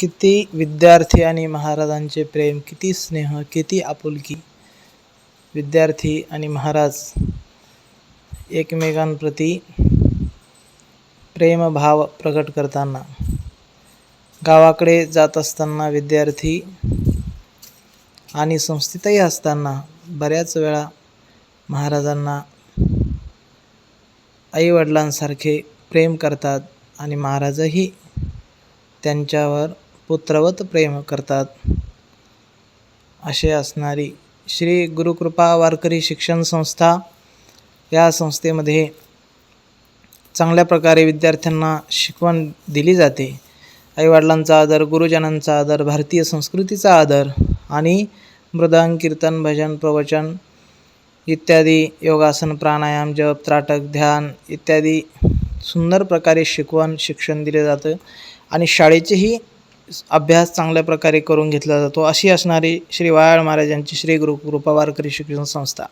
किती विद्यार्थी आणि महाराजांचे प्रेम किती स्नेह किती आपुलकी. विद्यार्थी आणि महाराज एकमेकांप्रती प्रेमभाव प्रकट करताना. गावाकडे जात असताना विद्यार्थी आणि संस्थेतही असताना बऱ्याच वेळा महाराजांना आईवडिलांसारखे प्रेम करतात आणि महाराजही त्यांच्यावर पुत्रवत प्रेम करतात. असे असणारी श्री गुरुकृपा वारकरी शिक्षण संस्था या संस्थेमध्ये चांगल्या प्रकारे विद्यार्थ्यांना शिकवण दिली जाते. आईवडिलांचा आदर गुरुजनांचा आदर भारतीय संस्कृतीचा आदर आणि मृदांग कीर्तन भजन प्रवचन इत्यादी योगासन प्राणायाम जप त्राटक ध्यान इत्यादी सुंदर प्रकारे शिकवण शिक्षण दिले जातं. आणि शाळेचेही अभ्यास चांगल्या प्रकारे करून घेतला जातो अशी असणारी श्री वायाळ महाराजांची श्री गुरु कृपा वारकरी शिक्षण संस्था.